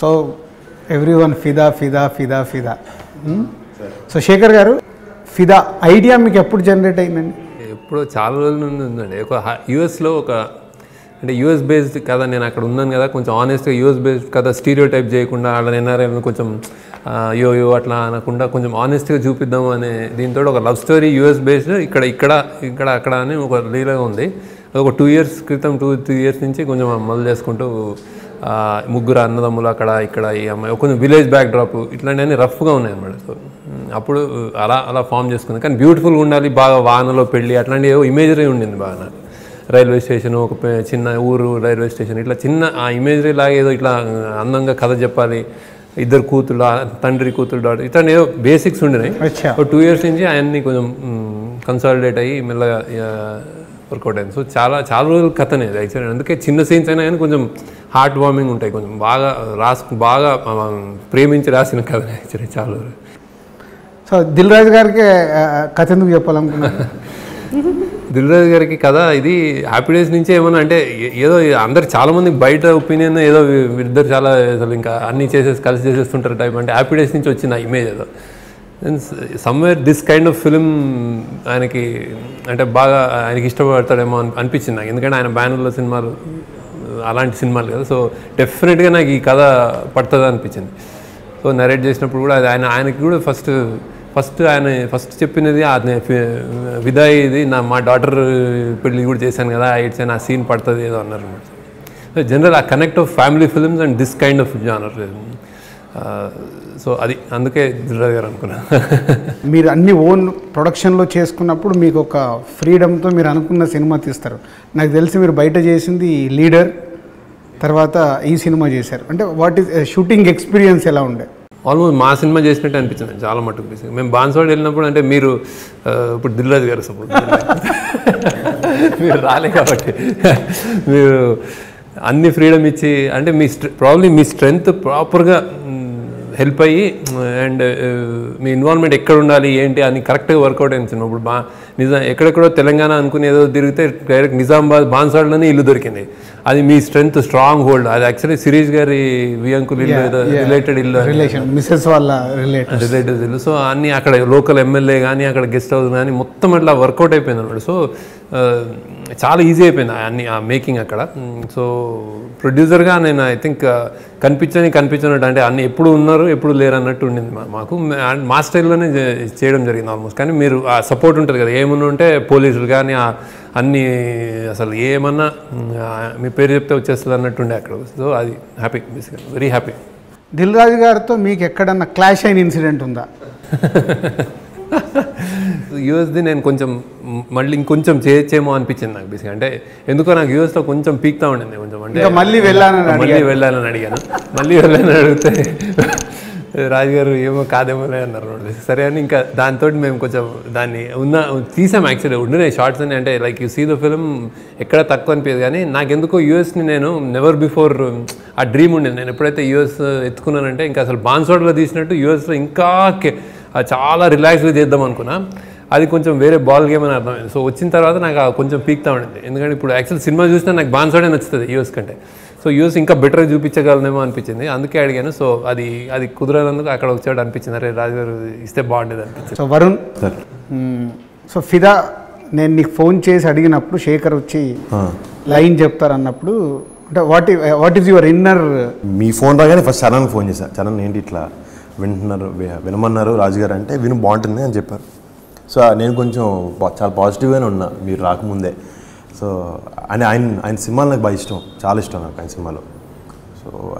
So every one ఫిదా ఫిదా ఫిదా. ఫిదా సో శేఖర్ గారు ఫిదా ఐడియా మీకు ఎప్పుడు జనరేట్ అయిందండి? ఎప్పుడో చాలా రోజుల నుండి ఉందండి. ఒక యూఎస్లో ఒక అంటే యూఎస్ బేస్డ్ కదా నేను అక్కడ ఉన్నాను కదా కొంచెం ఆనెస్ట్గా యూఎస్ బేస్డ్ కదా స్టీరియో టైప్ చేయకుండా అలా ఎన్ఆర్ఐ కొంచెం యో యో అట్లా అనకుండా కొంచెం ఆనెస్ట్గా చూపిద్దాం అనే దీంతో ఒక లవ్ స్టోరీ యూఎస్ బేస్డ్ ఇక్కడ ఇక్కడ ఇక్కడ అక్కడ అని ఒక రీలగా ఉంది. ఒక టూ ఇయర్స్ క్రితం టూ త్రీ ఇయర్స్ నుంచి కొంచెం మొదలు చేసుకుంటూ ముగ్గురు అన్నదమ్ములు అక్కడ ఇక్కడ ఈ అమ్మాయి ఒక కొంచెం విలేజ్ బ్యాక్ డ్రాప్ ఇట్లాంటివన్నీ రఫ్గా ఉన్నాయి అన్నమాట. సో అప్పుడు అలా అలా ఫామ్ చేసుకుంది కానీ బ్యూటిఫుల్గా ఉండాలి బాగా వానలో పెళ్ళి అట్లాంటి ఏవో ఇమేజరీ ఉండింది బాగా. నాకు రైల్వే స్టేషన్ ఒక చిన్న ఊరు రైల్వే స్టేషన్ ఇట్లా చిన్న ఆ ఇమేజరీ లాగా ఏదో ఇట్లా అందంగా కథ చెప్పాలి. ఇద్దరు కూతుళ్ళు తండ్రి కూతురు డాటర్ ఇట్లా ఏదో బేసిక్స్ ఉండినాయి. ఒక టూ ఇయర్స్ నుంచి ఆయన్ని కొంచెం కన్సాలిడేట్ అయ్యి మెల్లగా వర్కౌట్ అయింది సో చాలా చాలా రోజుల కథనే యాక్చువల్లీ. అందుకే చిన్న సీన్స్ అయినా కానీ కొంచెం హార్ట్ వార్మింగ్ ఉంటాయి. కొంచెం బాగా రాసు బాగా ప్రేమించి రాసిన కథనే యాక్చువల్లీ చాలా రోజులు. సో దిల్ రాజు గారికి కథ ఎందుకు చెప్పాలనుకున్నారు? దిల్రాజు గారికి కథ ఇది హ్యాపీ డేస్ నుంచే ఏమన్నా అంటే ఏదో అందరు చాలా మంది బయట ఒపీనియన్ ఏదో వీరిద్దరు చాలా అసలు ఇంకా అన్ని చేసేసి కలిసి చేసేస్తుంటారు టైప్ అంటే హ్యాపీ డేస్ నుంచి వచ్చిన ఇమేజ్ ఏదో. Somewhere this kind of film ఆయనకి అంటే బాగా ఆయనకి ఇష్టపడతాడేమో అని అనిపించింది నాకు. ఎందుకంటే ఆయన బ్యానర్లో సినిమాలు అలాంటి సినిమాలు కదా. సో డెఫినెట్గా నాకు ఈ కథ పడుతుంది అనిపించింది. సో నరేట్ చేసినప్పుడు కూడా అది ఆయన ఆయనకి కూడా ఫస్ట్ ఫస్ట్ ఆయన ఫస్ట్ చెప్పినది ఆ ఫి- విదాయ్ ఇది నా మా డాటర్ పెళ్ళి కూడా చేశాను కదా ఇట్స్ ఆ సీన్ పడుతుంది ఏదో అన్నారు అనమాట. So general uh connect of family films and this kind of genre so అది అందుకే దిల్రాజ్ గారు అనుకున్నాను. మీరు అన్ని ఓన్ ప్రొడక్షన్లో చేసుకున్నప్పుడు మీకు ఒక ఫ్రీడమ్తో మీరు అనుకున్న సినిమా తీస్తారు. నాకు తెలిసి మీరు బయట చేసింది లీడర్ తర్వాత ఈ సినిమా చేశారు. అంటే వాట్ ఈస్ షూటింగ్ ఎక్స్పీరియన్స్ ఎలా ఉండే? ఆల్మోస్ట్ మా సినిమా చేసినట్టు అనిపించింది చాలా బేసిక్గా. మేము బాన్స్వాడ్ వెళ్ళినప్పుడు అంటే మీరు ఇప్పుడు దిల్రాజ్ గారు సపోర్ట్ మీరు రాలే కాబట్టి. మీరు అన్ని ఫ్రీడమ్ ఇచ్చి అంటే మీ ప్రాబ్లీ మీ స్ట్రెంగ్త్ ప్రాపర్గా హెల్ప్ అయ్యి అండ్ మీ ఇన్వాల్వ్మెంట్ ఎక్కడ ఉండాలి ఏంటి అని కరెక్ట్గా వర్కౌట్ అయింది సినిమా. ఇప్పుడు బా నిజం ఎక్కడెక్కడో తెలంగాణ అనుకుని ఏదో తిరిగితే డైరెక్ట్ నిజామాబాద్ బాన్సాడ్లోనే ఇల్లు దొరికింది. అది మీ స్ట్రెంగ్త్ స్ట్రాంగ్ హోల్డ్ అది యాక్చువల్లీ సిరీష్ గారి వియంకుల్ ఇల్లు ఏదో రిలేటెడ్ ఇల్లు. మిస్సెస్ వాళ్ళ రిలేటెడ్ ఇల్లు. సో అన్ని అక్కడ లోకల్ ఎమ్మెల్యే కానీ అక్కడ గెస్ట్ హౌస్ కానీ మొత్తం అట్లా వర్కౌట్ అయిపోయింది అనమాట సో చాలా ఈజీ అయిపోయింది అన్ని ఆ మేకింగ్ అక్కడ. సో ప్రొడ్యూసర్గా నేను ఐ థింక్ కనిపించని కనిపించినట్టు అంటే అన్ని ఎప్పుడు ఉన్నారు ఎప్పుడు లేరు అన్నట్టు ఉండింది మాకు. మా- స్టైల్లోనే చేయడం జరిగింది ఆల్మోస్ట్ కానీ మీరు ఆ సపోర్ట్ ఉంటుంది కదా ఏమన్నా ఉంటే పోలీసులు కానీ అన్ని అసలు ఏమన్నా మీ పేరు చెప్తే వచ్చేస్తుంది అన్నట్టు ఉండే అక్కడ. సో అది హ్యాపీ బేసిక్గా వెరీ హ్యాపీ దిల్ రాజు గారితో మీకు ఎక్కడన్నా క్లాష్ అయిన ఇన్సిడెంట్ ఉందా? యూఎస్ది నేను కొంచెం మళ్ళీ ఇంకొంచెం చేయొచ్చేమో అనిపించింది నాకు బేసిక్ అంటే ఎందుకో నాకు యూఎస్లో కొంచెం పీక్తా ఉండింది కొంచెం. అంటే మళ్ళీ వెళ్ళానని మళ్ళీ వెళ్ళాలని అడిగాను. మళ్ళీ వెళ్ళాలని అడిగితే రాజుగారు ఏమో కాదేమోలే అన్నారు సరే అని ఇంకా దాంతో మేము కొంచెం దాన్ని ఉన్న తీసాం యాక్చువల్లీ ఉండినాయి షార్ట్స్ అని అంటే like you see the film ఎక్కడ తక్కువ అనిపించదు కానీ నాకెందుకో యూఎస్ని నేను నెవర్ బిఫోర్ ఆ డ్రీమ్ ఉండేది. నేను ఎప్పుడైతే యూఎస్ ఎత్తుకున్నానంటే ఇంకా అసలు బాన్సోడ్లో తీసినట్టు యూఎస్లో ఇంకా ఆ చాలా రిలాక్స్గా చేద్దాం అనుకున్నా. అది కొంచెం వేరే బాల్ గేమ్ అని అర్థమైంది. సో వచ్చిన తర్వాత నాకు కొంచెం పీక్తా ఉండింది. ఎందుకంటే ఇప్పుడు యాక్చువల్ సినిమా చూసినా నాకు బాన్సోడే నచ్చుతుంది యూఎస్ కంటే. సో యూఎస్ ఇంకా బెటర్గా చూపించగలనేమో అనిపించింది. అందుకే అడిగాను. సో అది అది కుదరనందుకు అక్కడ వచ్చాడు అనిపించింది. అరే రాజుగారు ఇస్తే బాగుండేది అనిపించింది. సో వరుణ్ మ్మ్. సో ఫిదా నేను నీకు ఫోన్ చేసి అడిగినప్పుడు శేఖర్ వచ్చి లైన్ చెప్తారన్నప్పుడు అంటే what what is your inner me phone రాగానే ఫస్ట్ చరణ్ ఫోన్ చేశాను చరణ్ ఏంటి ఇట్లా? వింటున్నారు వినమన్నారు రాజుగారు అంటే విను బాగుంటుంది అని చెప్పారు. సో నేను కొంచెం చాలా పాజిటివ్గానే ఉన్నా మీరు రాకముందే. సో అని ఆయన ఆయన సినిమాలు నాకు బాగా ఇష్టం చాలా ఇష్టం నాకు ఆయన సినిమాలో. So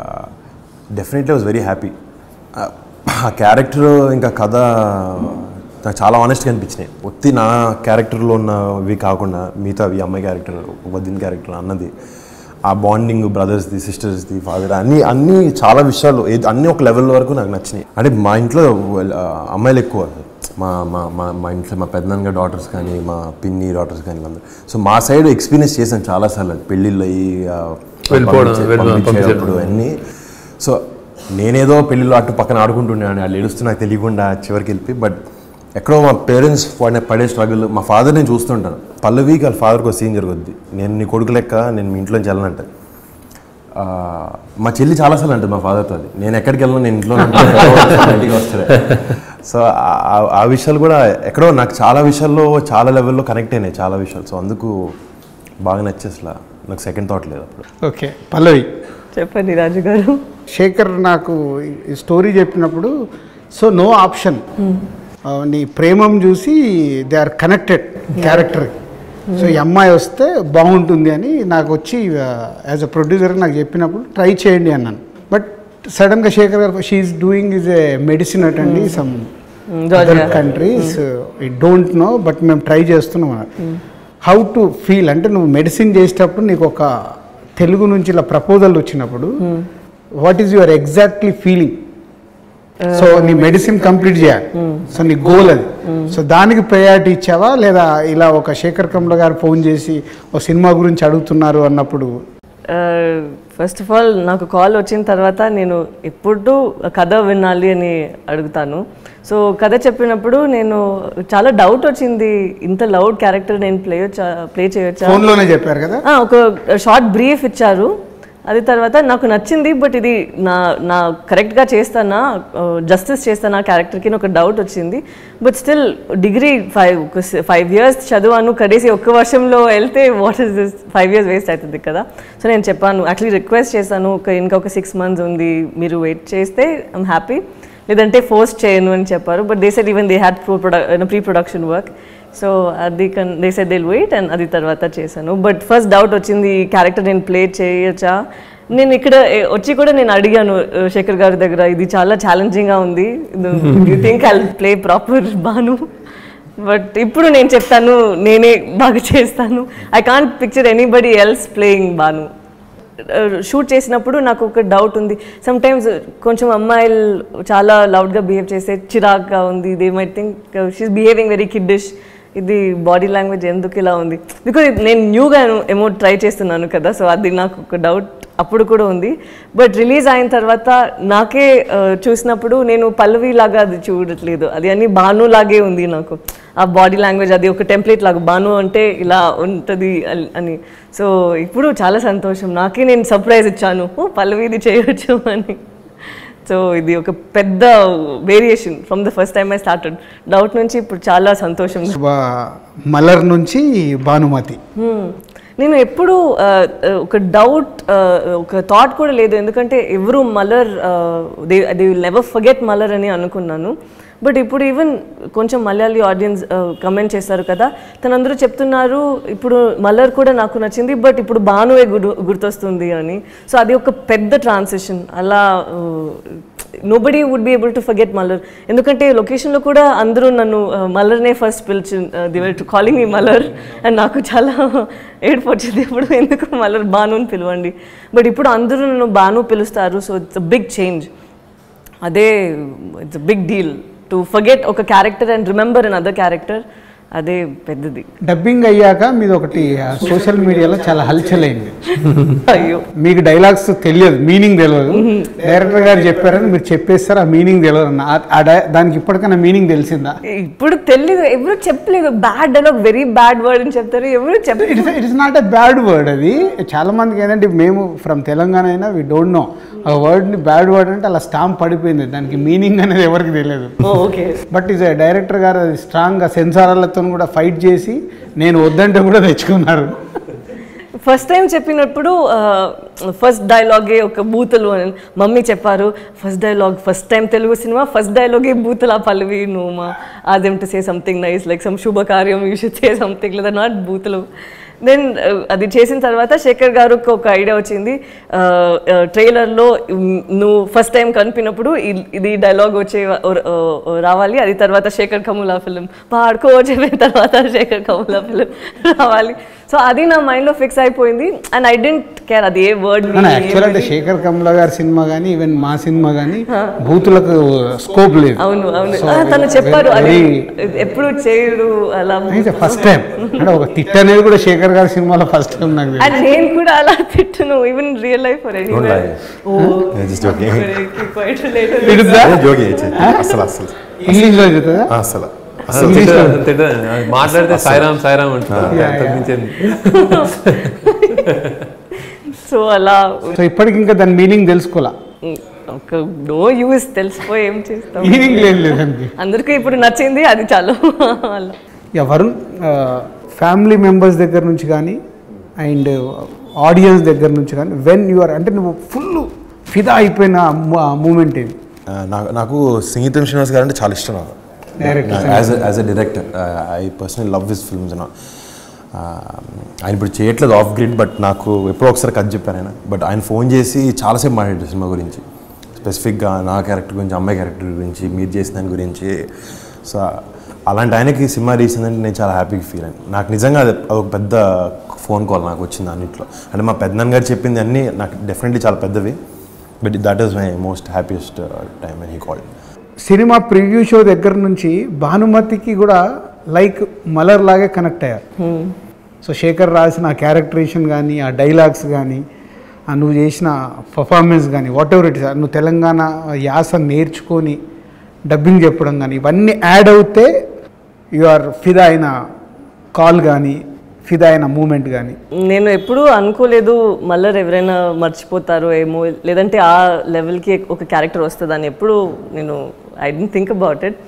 definitely was very happy. ఆ క్యారెక్టర్ ఇంకా కథ నాకు చాలా ఆనెస్ట్గా అనిపించినాయి. ఒత్తి నా క్యారెక్టర్లో ఉన్నవి కాకుండా మిగతా ఈ అమ్మాయి క్యారెక్టర్ వదిన క్యారెక్టర్ అన్నది ఆ బాండింగ్ బ్రదర్స్ది సిస్టర్స్ది ఫాదర్ అన్నీ అన్నీ చాలా విషయాలు అన్నీ ఒక లెవెల్ వరకు నాకు నచ్చినాయి. అంటే మా ఇంట్లో అమ్మాయిలు ఎక్కువ. మా మా మా మా ఇంట్లో మా పెద్దనాన్న డాటర్స్ కానీ మా పిన్ని డాటర్స్ కానీ అందరూ. సో మా సైడ్ ఎక్స్పీరియన్స్ చేశాను చాలాసార్లు. అది పెళ్ళిళ్ళు అయ్యి పంపించేటప్పుడు అన్నీ. సో నేనేదో పెళ్ళిలో అటు పక్కన ఆడుకుంటున్నాను వాళ్ళు ఏడుస్తూ నాకు తెలియకుండా చివరికి వెళ్ళి బట్ ఎక్కడో మా పేరెంట్స్ పడే స్ట్రగుల్ మా ఫాదర్ నేను చూస్తుంటాను పల్లవికి వాళ్ళ ఫాదర్కి ఒక సీన్ జరుగుద్ది. నేను నీ కొడుకు లెక్క నేను మీ ఇంట్లోంచి వెళ్ళనంట. ఆ, మా చెల్లి చాలాసార్లు అంటుంది మా ఫాదర్తో అది. నేను ఎక్కడికి వెళ్ళను నేను ఇంట్లో ఉంటాను, ఇంటికి వస్తాడు సో ఆ- విషయాలు కూడా ఎక్కడో నాకు చాలా విషయాల్లో చాలా లెవెల్లో కనెక్ట్ అయినాయి చాలా విషయాలు. సో అందుకు బాగా నచ్చేసలా. నాకు సెకండ్ థాట్ లేదు అప్పుడు. ఓకే. పల్లవి. చెప్పండి రాజు గారు. శేఖర్ నాకు ఈ స్టోరీ చెప్పినప్పుడు సో నో ఆప్షన్. నీ ప్రేమం చూసి they are connected character. So ఈ అమ్మాయి వస్తే బాగుంటుంది అని నాకు వచ్చి యాజ్ అ ప్రొడ్యూసర్ నాకు చెప్పినప్పుడు ట్రై చేయండి అన్నాను. బట్ సడన్గా శేఖర్ గారు she's doing is a medicine అటండి some other countries I don't know but మేము ట్రై చేస్తున్నాం హౌ టు ఫీల్ అంటే నువ్వు మెడిసిన్ చేసేటప్పుడు నీకు ఒక తెలుగు నుంచి ఇలా ప్రపోజల్ వచ్చినప్పుడు what is your exactly feeling so నీ మెడిసిన్ కంప్లీట్ చేయాలి. సో నీ గోల్ అది. సో దానికి ప్రయారిటీ ఇచ్చావా? లేదా ఇలా ఒక శేఖర్ కమల గారు ఫోన్ చేసి ఒక సినిమా గురించి అడుగుతున్నారు అన్నప్పుడు? ఫస్ట్ ఆఫ్ ఆల్ నాకు కాల్ వచ్చిన తర్వాత నేను ఎప్పుడు కథ వినాలి అని అడుగుతాను. సో కథ చెప్పినప్పుడు నేను చాలా డౌట్ వచ్చింది. ఇంత లౌడ్ క్యారెక్టర్ నేను ప్లే ప్లే చేయొచ్చా? ఫోన్లోనే చెప్పారు కదా? ఒక షార్ట్ బ్రీఫ్ ఇచ్చారు. అది తర్వాత నాకు నచ్చింది బట్ ఇది నా నా కరెక్ట్గా చేస్తానా జస్టిస్ చేస్తానా క్యారెక్టర్కి ఒక డౌట్ వచ్చింది. But still degree five five years చదివాను కడేసి ఒక్క వర్షంలో వెళ్తే what is this five years waste అవుతుంది కదా. సో నేను చెప్పాను యాక్చువల్లీ రిక్వెస్ట్ చేశాను ఒక ఇంకా ఒక సిక్స్ మంత్స్ ఉంది మీరు వెయిట్ చేస్తే ఐమ్ హ్యాపీ లేదంటే ఫోర్స్ చేయను అని చెప్పారు but they set even they had pro product pre production work so అది కన్ they said Dil wait and అది తర్వాత చేశాను. బట్ ఫస్ట్ డౌట్ వచ్చింది ఈ క్యారెక్టర్ నేను ప్లే చేయొచ్చా? నేను ఇక్కడ వచ్చి కూడా నేను అడిగాను శేఖర్ గారి దగ్గర ఇది చాలా ఛాలెంజింగ్గా ఉంది. You think I play proper Bhanu but ఇప్పుడు నేను చెప్తాను నేనే బాగా చేస్తాను. I can't picture anybody else playing Bhanu shoot చేసినప్పుడు నాకు ఒక డౌట్ ఉంది. సమ్ టైమ్స్ కొంచెం అమ్మాయిలు చాలా లౌడ్గా బిహేవ్ చేస్తే చిరాక్గా ఉంది. They may think she behaving very kiddish ఇది బాడీ లాంగ్వేజ్ ఎందుకు ఇలా ఉంది? బికాజ్ నేను న్యూగా ఏమో ట్రై చేస్తున్నాను కదా సో అది నాకు ఒక డౌట్ అప్పుడు కూడా ఉంది. బట్ రిలీజ్ అయిన తర్వాత నాకే చూసినప్పుడు నేను పల్లవి లాగా అది చూడట్లేదు. అది అన్ని భాను లాగే ఉంది నాకు. ఆ బాడీ లాంగ్వేజ్ అది ఒక టెంప్లెట్ లాగా భాను అంటే ఇలా ఉంటుంది అని. సో ఇప్పుడు చాలా సంతోషం. నాకే నేను సర్ప్రైజ్ ఇచ్చాను. ఓ పల్లవి ఇది చేయొచ్చు అని. సో ఇది ఒక పెద్ద variation from the first time I started doubt నుంచి ఇప్పుడు చాలా సంతోషం. మలర్ నుంచి భానుమతి. Hmm. నేను ఎప్పుడు ఒక డౌట్ ఒక థాట్ కూడా లేదు. ఎందుకంటే ఎవరు Malar they they will never forget Malar అని అనుకున్నాను. బట్ ఇప్పుడు ఈవెన్ కొంచెం మలయాళీ ఆడియన్స్ కమెంట్ uh, చేశారు కదా. తనందరూ చెప్తున్నారు ఇప్పుడు మలర్ కూడా నాకు నచ్చింది బట్ ఇప్పుడు భానువే గుర్తు గుర్తొస్తుంది అని. సో అది ఒక పెద్ద ట్రాన్సిషన్ అలా nobody would be able to forget Malar ఎందుకంటే లొకేషన్లో కూడా అందరూ నన్ను uh, మల్లర్నే ఫస్ట్ పిలిచి they were to calling me Malar and నాకు చాలా ఏడుపు వచ్చింది ఇప్పుడు ఎందుకు మల్లర్ బాను పిలవండి? బట్ ఇప్పుడు అందరూ నన్ను బాను పిలుస్తారు. So it's a big change అదే it's a big deal to forget a character and remember another character. అదే పెద్దది. డబ్బింగ్ అయ్యాక మీది ఒకటి సోషల్ మీడియాలో చాలా హల్చల్ అయింది అయ్యో. మీకు డైలాగ్స్ తెలియదు మీనింగ్ తెలియదు. డైరెక్టర్ గారు చెప్పారని మీరు చెప్పేస్తారు ఆ మీనింగ్ తెలియదు అన్న. దానికి ఇప్పటికైనా మీనింగ్ తెలిసిందా? ఇప్పుడు తెలీదు ఎవరు చెప్పలేదు. Bad dialogue very bad word అని చెప్తారు ఎవరు చెప్పలేదు. It's it is not a bad word అది. చాలా మందికి ఏంటంటే మేము ఫ్రమ్ తెలంగాణ అయినా వి డోంట్ నో ఆ వర్డ్ని బ్యాడ్ వర్డ్ అంటే అలా స్టాంప్ పడిపోయింది. దానికి మీనింగ్ అనేది ఎవరికి తెలియదు. ఓకే. బట్ ఇస్ డైరెక్టర్ గారు అది స్ట్రాంగ్గా సెన్సార్లతో కూడా ఫైట్ చేసి నేను వద్దంటే కూడా తెచ్చుకున్నారు. ఫస్ట్ టైం చెప్పినప్పుడు ఫస్ట్ డైలాగే ఒక బూతులు అని మమ్మీ చెప్పారు first dialogue first time Telugu cinema first డైలాగే బూతులు ఆ పల్లవి నువ్వు మా అదేమిటి to say something nice like some శుభకార్యం యూ షుడ్ సే సంథింగ్ లేదా నాట్ బూతులు. దెన్ uh, అది చేసిన తర్వాత శేఖర్ గారికి ఒక ఐడియా వచ్చింది. Uh, uh, ట్రైలర్లో నువ్వు ఫస్ట్ టైం కనిపినప్పుడు ఇది డైలాగ్ వచ్చే రావాలి. అది తర్వాత శేఖర్ కమూలా ఫిలిం పాడుకో వచ్చిన తర్వాత శేఖర్ కమూలా ఫిలిం రావాలి. సో అది నా మైండ్లో ఫిక్స్ అయిపోయింది అండ్ ఐ డెంట్ కేర్ అది ఏ వర్డ్ యాక్చువల్ అంటే శేఖర్ కమల గారి సినిమా కానీ ఈవెన్ మా సినిమా కానీ బూతులకు స్కోప్ లేదు. అవును అవును. తను చెప్పారు అది ఎప్పుడు చేయరు అలా ఫస్ట్ టైం అంటే ఒక తిట్ అనేది కూడా శేఖర్ గారి సినిమాలో ఫస్ట్ టైం నాకు. అండ్ నేను కూడా అలా తిట్టును even real life for. Quite? అదే జోగి అసలు అసలు. ఇంగ్లీష్లో చెప్తుందా అసలు. మాట్లాడితే సాయిరామ్ సాయిరామ్? సో అలా సో ఇప్పటికి ఇంకా దాని మీనింగ్ తెలుసుకోవాలా? ఒక నో యూస్ తెలిసిపోయి ఏం చేస్తాం. మీనింగ్ లేదు లేదండి. అందరికీ ఇప్పుడు నచ్చింది అది చాలు. అలా. వరుణ్ ఫ్యామిలీ మెంబర్స్ దగ్గర నుంచి కానీ అండ్ ఆడియన్స్ దగ్గర నుంచి కానీ వెన్ యు ఆర్ అంటే నువ్వు ఫుల్ ఫిదా అయిపోయిన మూమెంట్ ఏది? ఆ, నాకు నాకు సంగీతం శ్రీనివాస్ గారు అంటే చాలా ఇష్టం నాకు. As as a director I personal love his films నా ఆయన ఇప్పుడు చేయట్లేదు ఆఫ్ గ్రిడ్ బట్ నాకు ఎప్పుడో ఒకసారి కథ చెప్పాను ఆయన. బట్ ఆయన ఫోన్ చేసి చాలాసేపు మాట్లాడారు సినిమా గురించి. స్పెసిఫిక్గా నా క్యారెక్టర్ గురించి అమ్మాయి క్యారెక్టర్ గురించి మీరు చేసిన దాని గురించి. సో అలాంటి ఆయనకి సినిమా తీసిందంటే నేను చాలా హ్యాపీగా ఫీల్ అయ్యాను నాకు నిజంగా అది ఒక పెద్ద ఫోన్ కాల్ నాకు వచ్చింది అన్నింటిలో. అంటే మా పెద్దనాన్న గారు చెప్పింది అన్నీ నాకు డెఫినెట్లీ చాలా పెద్దవి. But that is my most happiest time and he called cinema preview show దగ్గర నుంచి భానుమతికి కూడా లైక్ మలర్ లాగే కనెక్ట్ అయ్యారు. సో శేఖర్ రాసిన ఆ క్యారెక్టరేషన్ కానీ ఆ డైలాగ్స్ కానీ ఆ నువ్వు చేసిన పర్ఫార్మెన్స్ కానీ వాట్ ఎవర్ ఇట్ ఇస్ నువ్వు తెలంగాణ యాస నేర్చుకొని డబ్బింగ్ చెప్పడం కానీ ఇవన్నీ యాడ్ అవుతే యు ఆర్ ఫిదా అయిన కాల్ కానీ ఫిదా అయిన మూమెంట్ కానీ నేను ఎప్పుడూ అనుకోలేదు మళ్ళీ ఎవరైనా మర్చిపోతారో ఏమో లేదంటే ఆ లెవెల్కి ఒక క్యారెక్టర్ వస్తుందని ఎప్పుడు నేను I didn't think about it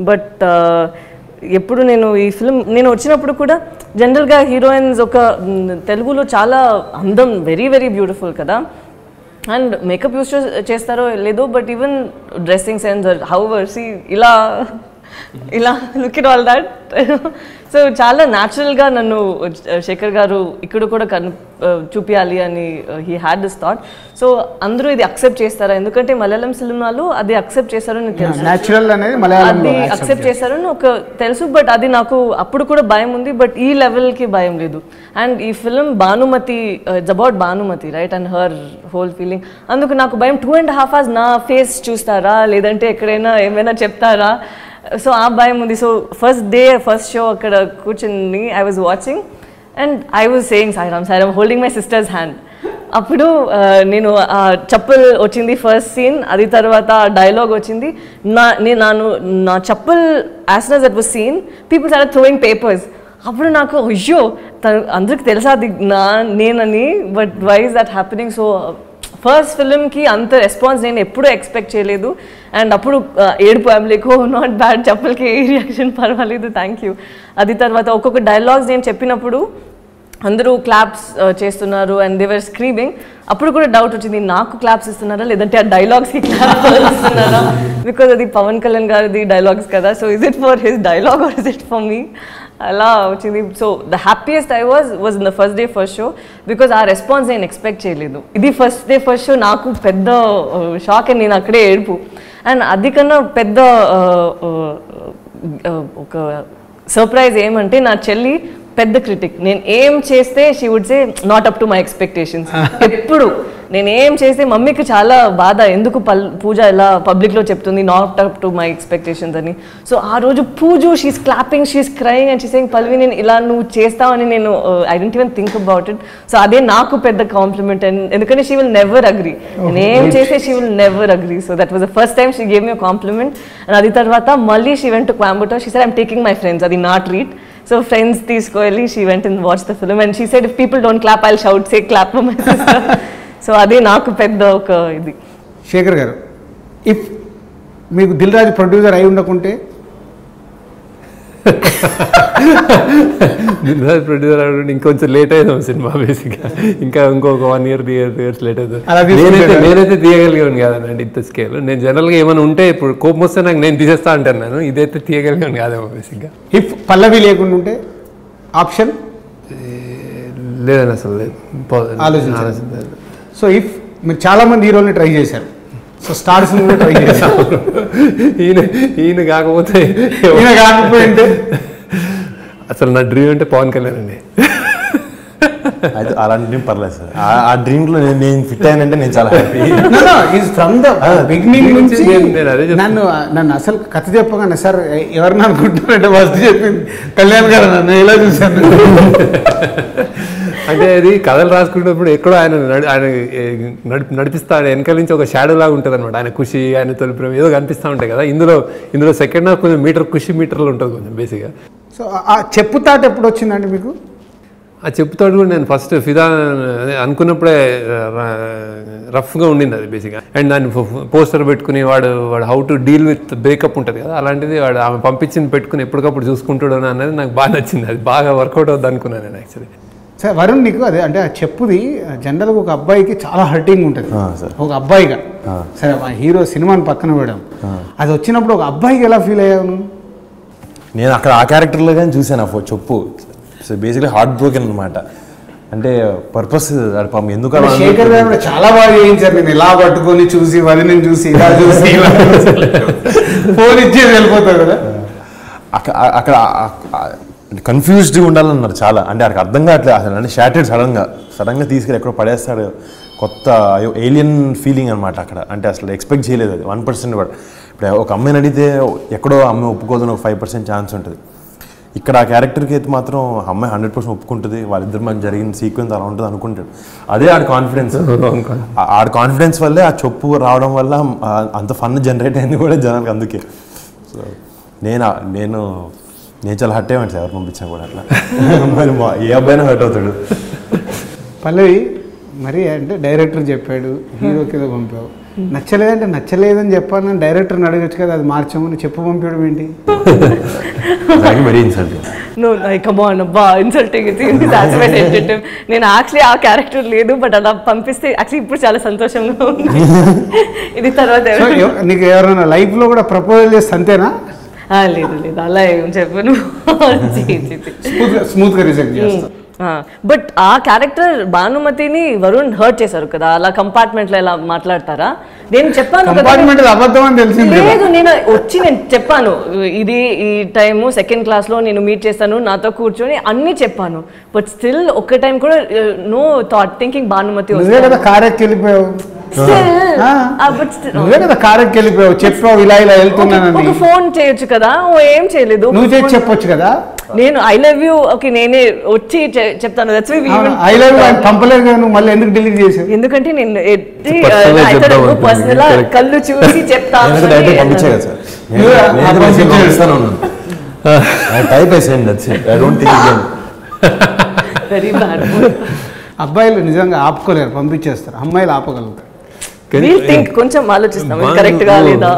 but ఎప్పుడు నేను ఈ ఫిల్మ్ నేను వచ్చినప్పుడు కూడా జనరల్గా హీరోయిన్స్ ఒక తెలుగులో చాలా అందం వెరీ వెరీ బ్యూటిఫుల్ కదా. అండ్ మేకప్ యూస్ చేస్తారో లేదో but even dressing sense how వర్సీ ఇలా ఇలా look it all that so చాలా న్యాచురల్గా నన్ను శేఖర్ గారు ఇక్కడ కూడా కన్ చూపించాలి అని he had this thought so అందరూ ఇది అక్సెప్ట్ చేస్తారా? ఎందుకంటే మలయాళం సినిమాలో అది అక్సెప్ట్ చేస్తారని తెలుసు. న్యాచురల్ అనేది మలయాళంలో అది అక్సెప్ట్ చేశారని ఒక తెలుసు బట్ అది నాకు అప్పుడు కూడా భయం ఉంది బట్ ఈ లెవెల్కి భయం లేదు. అండ్ ఈ film Bhanumathi it's about Bhanumathi right and her whole feeling అందుకు నాకు భయం టూ అండ్ హాఫ్ అవర్స్ నా ఫేస్ చూస్తారా? లేదంటే ఎక్కడైనా ఏమైనా చెప్తారా? సో ఆ భయం ఉంది. So first day first show అక్కడ కూర్చుని I was watching and I was saying Sairam Sairam holding my sister's hand అప్పుడు నేను చప్పుల్ చప్పల్ వచ్చింది ఫస్ట్ సీన్ అది తర్వాత డైలాగ్ వచ్చింది. నా నేను నాను నా chappal as at that was scene peoples are throwing papers అప్పుడు నాకు అయ్యో తను అందరికి తెలుసా అది నా నేనని? But why is that happening so first ఫిలింకి అంత రెస్పాన్స్ నేను ఎప్పుడూ ఎక్స్పెక్ట్ చేయలేదు. అండ్ అప్పుడు ఏడుపు ఐమ్లేకో నాట్ బ్యాడ్ చెప్పలకి ఏ రియాక్షన్ పర్వాలేదు థ్యాంక్ యూ అది తర్వాత ఒక్కొక్క డైలాగ్స్ నేను చెప్పినప్పుడు అందరూ క్లాప్స్ చేస్తున్నారు అండ్ దేవర్ స్క్రీమింగ్ అప్పుడు కూడా డౌట్ వచ్చింది నాకు క్లాప్స్ ఇస్తున్నారా? లేదంటే ఆ డైలాగ్స్కి క్లాప్స్ ఇస్తున్నారా? బికాజ్ అది పవన్ కళ్యాణ్ గారిది డైలాగ్స్ కదా. So is it for his dialogue or is it for me అలా వచ్చింది. So the happiest I was was in the first day first show because ఆ రెస్పాన్స్ నేను ఎక్స్పెక్ట్ చేయలేదు. ఇది ఫస్ట్ డే ఫస్ట్ షో నాకు పెద్ద shock and నేను అక్కడే ఏడుపు. అండ్ అది కన్నా పెద్ద uh, uh, uh, ఒక సర్ప్రైజ్ ఏమంటే నా చెల్లి పెద్ద క్రిటిక్ నేను ఏం చేస్తే she would say not up to my expectations ఎప్పుడు. నేను చేస్తే మమ్మీకి చాలా బాధ. ఎందుకు పల్ పూజ ఇలా పబ్లిక్లో చెప్తుంది? Not up to my expectations అని. సో ఆ రోజు Pooja she's clapping she's crying and she's Pallavi నేను ఇలా నువ్వు చేస్తావని నేను I didn't even think about it so అదే నాకు పెద్ద కాంప్లిమెంట్ అండ్ ఎందుకంటే షీ విల్ నెవర్ అగ్రీ నేను చేస్తే she will never agree so that was the first time she gave you compliment and అది తర్వాత మళ్ళీ she went to Coimbatore she said I'm taking my friends అది not read so friends తీసుకెళ్ళి she went and watch the film and she said if people don't clap I shout say clap my sister so అదే నాకు పెద్ద ఒక ఇది. శేఖర్ గారు if మీకు Dil Raju producer అయి ఉండకుంటే? ప్రొడ్యూసర్ అవ్వడం ఇంకొంచెం లేట్ అయింది సినిమా బేసిక్గా ఇంకా ఇంకొక one year three year years late అవుతుంది నేనైతే నేనైతే తీయగలిగాను కాదనండి ఇంత స్కేల్ నేను జనరల్గా ఏమైనా ఉంటే ఇప్పుడు కోపం వస్తే నాకు నేను తీసేస్తా అంటాను నేను. ఇదైతే తీయగలిగాను కాదేమో బేసిక్గా ఇఫ్ పల్లవి లేకుండా ఉంటే ఆప్షన్ లేదని అసలు లేదు. ఆలోచించాలి. సో ఇఫ్ మీరు చాలా మంది హీరోల్ని ట్రై చేశారు. సో స్టార్స్ కూడా ట్రై చేశారు. ఈయన ఈయన కాకపోతే ఈయన కాకపోయింటే? అసలు నా డ్రీమ్ అంటే పవన్ కళ్యాణ్ అండి. అయితే అలాంటి డ్రీమ్ పర్లేదు సార్. ఆ- ఆ డ్రీమ్లో నేను నేను ఫిట్ అయ్యానంటే నేను చాలా హ్యాపీ ఫ్రమ్ ద బిగినింగ్ నుంచి. నన్ను నన్ను అసలు కథ చెప్పగానే సార్. ఎవరిని అనుకుంటున్నారంటే ఫస్ట్ చెప్పింది కళ్యాణ్ గారు నన్ను. ఎలా చూశాను అంటే అది కథలు రాసుకునేటప్పుడు ఎక్కడో ఆయన నడి- ఆయన ఏ, నడిపి నడిపిస్తా ఆయన వెనకాల నుంచి ఒక షాడో లాగా ఉంటుంది అనమాట ఆయన ఖుషి ఆయన తొలి ప్రేమ ఏదో కనిపిస్తూ ఉంటాయి కదా. ఇందులో ఇందులో సెకండ్ హాఫ్ కొంచెం మీటర్ ఖుషి మీటర్లు ఉంటుంది కొంచెం బేసిక్గా సో ఆ చెప్పుతాట ఎప్పుడు వచ్చిందండి మీకు? ఆ చెప్తాడు కూడా నేను ఫస్ట్ ఫిదా అనుకున్నప్పుడే రఫ్గా ఉండింది అది బేసిక్గా అండ్ దాన్ని పోస్టర్ పెట్టుకుని వాడు వాడు how to deal with breakup ఉంటుంది కదా. అలాంటిది వాడు ఆమె పంపించింది పెట్టుకుని ఎప్పటికప్పుడు చూసుకుంటాడు అనేది నాకు బాగా నచ్చింది. అది బాగా వర్కౌట్ అవుద్ది అనుకున్నాను నేను యాక్చువల్లీ సరే వరుణ్ నీకు అదే అంటే చెప్పుది జనరల్గా ఒక అబ్బాయికి చాలా హర్టింగ్ ఉంటుంది. ఒక అబ్బాయిగా. సరే మా హీరో సినిమాని పక్కన పెడదాం. అది వచ్చినప్పుడు ఒక అబ్బాయికి ఎలా ఫీల్ అయ్యావు నువ్వు? నేను అక్కడ ఆ క్యారెక్టర్లో కానీ చూసాను ఆ చెప్పు. సో బేసిక్లీ హార్ట్ బ్రోకెన్ అనమాట అంటే పర్పస్ పాపం ఎందుకు శేఖర్ గారు చాలా బాగా చేయించారు. నేను ఇలా పట్టుకొని చూసి వరుణ్ని చూసి ఇలా చూసి ఇలా ఫోన్ ఇచ్చేది వెళ్ళిపోతావు కదా. అక్క- ఆ- అక్కడ కన్ఫ్యూజ్డ్ ఉండాలన్నారు చాలా. అంటే అక్కడ అర్థం కావట్లేదు. అసలు అంటే షాటెడ్ సడన్గా సడన్గా తీసుకెళ్ళి ఎక్కడో పడేస్తాడు. కొత్త ఏలియన్ ఫీలింగ్ అనమాట అక్కడ. అంటే అసలు ఎక్స్పెక్ట్ చేయలేదు అది. వన్ పర్సెంట్ కూడా. ఇప్పుడు ఒక అమ్మాయిని అడిగితే ఎక్కడో అమ్మాయి ఒప్పుకోదని ఒక ఫైవ్ పర్సెంట్ ఛాన్స్ ఉంటుంది. ఇక్కడ ఆ క్యారెక్టర్కి అయితే మాత్రం అమ్మాయి హండ్రెడ్ పర్సెంట్ ఒప్పుకుంటుంది. వాళ్ళిద్దరు మనకి జరిగిన సీక్వెన్స్ అలా ఉంటుంది అనుకుంటాడు. అదే ఆడ కాన్ఫిడెన్స్ ఆడ కాన్ఫిడెన్స్ వల్లే ఆ చెప్పు రావడం వల్ల అంత ఫన్ జనరేట్ అయింది కూడా జనానికి అందుకే. సో నేను నేను నేను చాలా హర్ట్ అయ్యాను ఎవరు పంపించాను కూడా అట్లా. మరి మా- ఏ అబ్బాయినా హర్ట్ అవుతాడు. పల్లవి మరి అంటే డైరెక్టర్ చెప్పాడు హీరోకి ఏదో పంపావు. నచ్చలేదంటే నచ్చలేదని చెప్పాను డైరెక్టర్ని అడగచ్చు కదా అది మార్చామని చెప్పు పంపించడం ఏంటి? దానికి మరీ ఇన్సల్ట్ నో కమాన్ అబ్బా ఇన్సల్టింగ్ నేను యాక్చువల్లీ ఆ క్యారెక్టర్ లేదు బట్ అలా పంపిస్తే యాక్చువల్లీ ఇప్పుడు చాలా సంతోషంగా ఉంది. ఇది తర్వాత నీకు ఎవరైనా లైఫ్లో కూడా ప్రపోజల్ చేస్తే అంతేనా? లేదు లేదు. అలా ఏం చెప్పను. స్మూత్గా స్మూత్గా రిజెక్ట్ చేస్తా. బట్ ఆ క్యారెక్టర్ భానుమతిని వరుణ్ హర్ట్ చేశారు కదా అలా కంపార్ట్మెంట్లో ఎలా మాట్లాడతారా? నేను చెప్పాను. లేదు నేను వచ్చి నేను చెప్పాను ఇది ఈ టైము సెకండ్ క్లాస్లో నేను మీట్ చేస్తాను నాతో కూర్చొని అన్ని చెప్పాను. బట్ స్టిల్ ఒక్క టైం కూడా నో థాట్ థింకింగ్ భానుమతి నువ్వే కదా వెళ్ళిపోయావు చెప్పావు ఇలా ఇలా వెళ్తున్నానని. ఫోన్ చేయొచ్చు కదా ఓ ఏం చేయలేదు. నువ్వు చేసి చెప్పొచ్చు కదా. నేను ఐ లవ్ యూ ఓకే నేనే వచ్చి చెప్తాను. దట్స్ ఐ లవ్ ఆయన పంపలేదు కదా నువ్వు మళ్ళీ ఎందుకు డిలీట్ చేసావు? ఎందుకంటే నేను ఎట్టి. పర్సనల్. కళ్ళు చూసి చెప్తాను. Type that's I don't think very bad అబ్బాయిలు నిజంగా ఆపుకోలేరు పంపించేస్తారు. అమ్మాయిలు ఆపగలుగుతారు. కొంచెం ఆలోచిస్తాం. కరెక్ట్గా లేదా?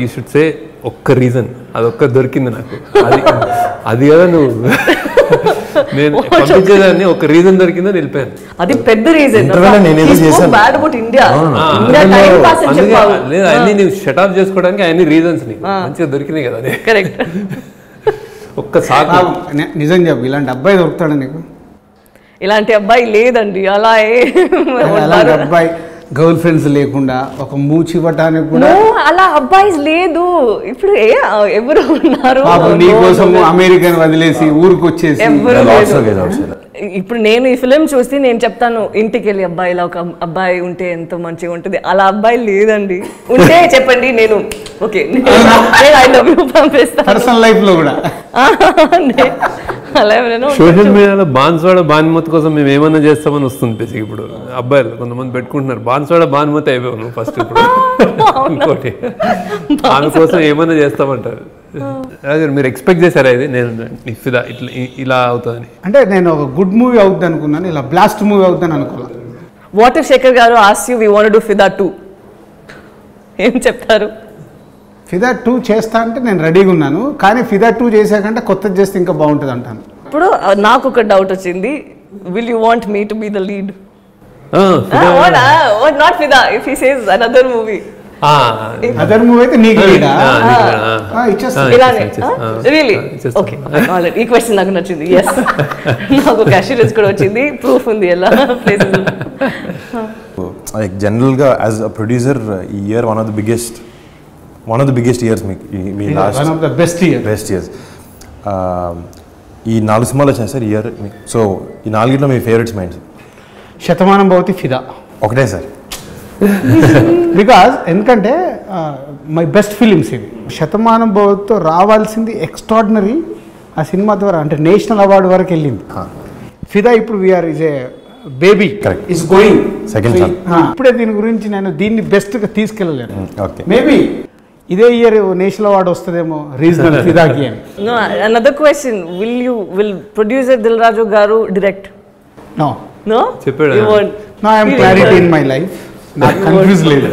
యూ షుడ్ సే ఒక్క రీజన్ అది ఒక్క దొరికింది నాకు. అది అది కదా నువ్వు. నేను పంపించేదాన్ని ఒక రీజన్ దొరికిందని వెళ్ళిపోయాను. అది పెద్ద రీజన్. బ్యాడ్ అబౌట్ ఇండియా లేదు అన్ని నువ్వు షటప్ చేసుకోవడానికి అన్ని రీజన్స్ని మంచిగా దొరికినాయి కదా అదే కరెక్ట్ ఒక్క సాకు. నిజం చెప్పు ఇలాంటి అబ్బాయి దొరుకుతాడు నీకు? ఇలాంటి అబ్బాయి లేదండి అలా అబ్బాయి. గర్ల్ ఫ్రెండ్స్ లేకుండా ఒక మూచి ఇవ్వటానికి కూడా అలా అబ్బాయి లేదు. ఇప్పుడు ఎవరు ఉన్నారు? నీ కోసం. అమెరికన్ వదిలేసి ఊరికి వచ్చేసి ఇప్పుడు నేను ఈ ఫిలిం చూసి నేను చెప్తాను ఇంటికి వెళ్ళి అబ్బాయి ఇలా ఒక అబ్బాయి ఉంటే ఎంతో మంచిగా ఉంటుంది? అలా అబ్బాయి లేదండి. ఉంటే చెప్పండి నేను. ఓకే నేను ఐ లవ్ యూ పంపిస్తాను. పర్సనల్ లైఫ్లో కూడా. అలా ఎవరైనా ఉంటే సోషల్ మీడియాలో బాన్స్వాడ బాన్మతి కోసం మేము ఏమన్నా చేస్తామని వస్తుంది బేసిక్ ఇప్పుడు. అబ్బాయిలు కొంతమంది పెట్టుకుంటున్నారు. బాన్స్వాడ బాన్మతి అయిపోయావు నువ్వు ఫస్ట్ ఇప్పుడు. ఇంకోటి ఆమె కోసం ఏమన్నా చేస్తామంటారు. అదే మీరు ఎక్స్పెక్ట్ చేశారా ఇది? నేను ఇఫిదా ఇట్లా ఇలా అవుతుందని. అంటే నేను ఒక గుడ్ మూవీ అవుద్ది అనుకున్నాను ఇలా బ్లాస్ట్ మూవీ అవుద్దని అనుకున్నాను వాట్ ఇఫ్ శేఖర్ గారు ask you we want do Fidaa too ఏం చెప్తారు? ఫిదా టూ చేస్తా అంటే నేను రెడీగా ఉన్నాను కానీ ఫిదా టూ చేసాకంటే కొత్తది చేస్తే ఇంకా బాగుంటుంది అంటాను. ఇప్పుడు నాకు ఒక డౌట్ వచ్చింది. Will you want me to be the lead uh, not Fidaa if he says another movie uh, other movie అయితే నీకు ఈ క్వశ్చన్ నాకు నచ్చింది. ఎస్ నాకు క్యాషియర్స్ కూడా వచ్చింది. ప్రూఫ్ ఉంది ఎలా? లైక్ జనరల్గా యాజ్ అ ప్రొడ్యూసర్ ఈ year one of the biggest one of the biggest years మీకు మీ last best year best years ఈ నాలుగు సినిమాలు వచ్చాయి సార్ ఇయర్ సో ఈ నాలుగిట్లో మీ ఫేవరెట్స్ మైండ్స్ శతమానం భవతి ఫిదా. ఒకటే సార్. బికాజ్ ఎందుకంటే మై బెస్ట్ ఫిలిమ్స్ ఇవి. శతమానం భవతితో రావాల్సింది ఎక్స్ట్రాడినరీ ఆ సినిమా ద్వారా అంటే నేషనల్ అవార్డు వరకు వెళ్ళింది. ఫిదా ఇప్పుడు we are is a baby. Is going son. ఇప్పుడే దీని గురించి నేను దీన్ని బెస్ట్గా తీసుకెళ్ళలేను. మేబీ ఇదే ఇయర్ నేషనల్ అవార్డు వస్తుందేమో రీజనల్ ఫిదాకి అని. No another question will you will producer Dil Raju garu direct no No? చెప్పాడా? No I'm clarity in my life నాకు కన్ఫ్యూజ్ లేదు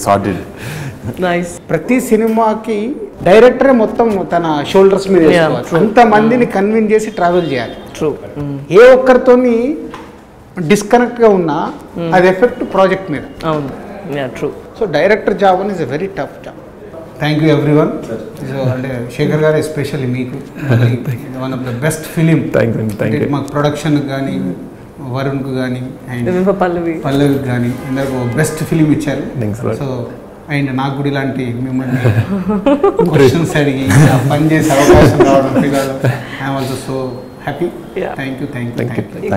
సార్టెడ్ nice. ప్రతి సినిమాకి డైరెక్టరే మొత్తం తన షోల్డర్స్ మీద. అంత మందిని కన్విన్స్ చేసి ట్రావెల్ చేయాలి. True. Mm. ఏ ఒక్కరితోని డిస్కనెక్ట్గా ఉన్నా అది ఎఫెక్ట్ ప్రాజెక్ట్ మీద. అవును. ట్రూ సో డైరెక్టర్ జాబ్ అని is a very tough job thank you everyone so అంటే శేఖర్ గారు ఎస్పెషల్లీ మీకు. One of the best film thank you thank you మాకు ప్రొడక్షన్కి కానీ వరుణ్కు కానీ అండ్? పల్లవికి కానీ అందరికి బెస్ట్ ఫిలిం ఇచ్చారు. సో అండ్ నాకు కూడా ఇలాంటి మిమ్మల్ని క్వశ్చన్స్ అడిగి పని చేసే అవకాశం రావడం I'm also so happy. Thank you thank you Thank you. Thank you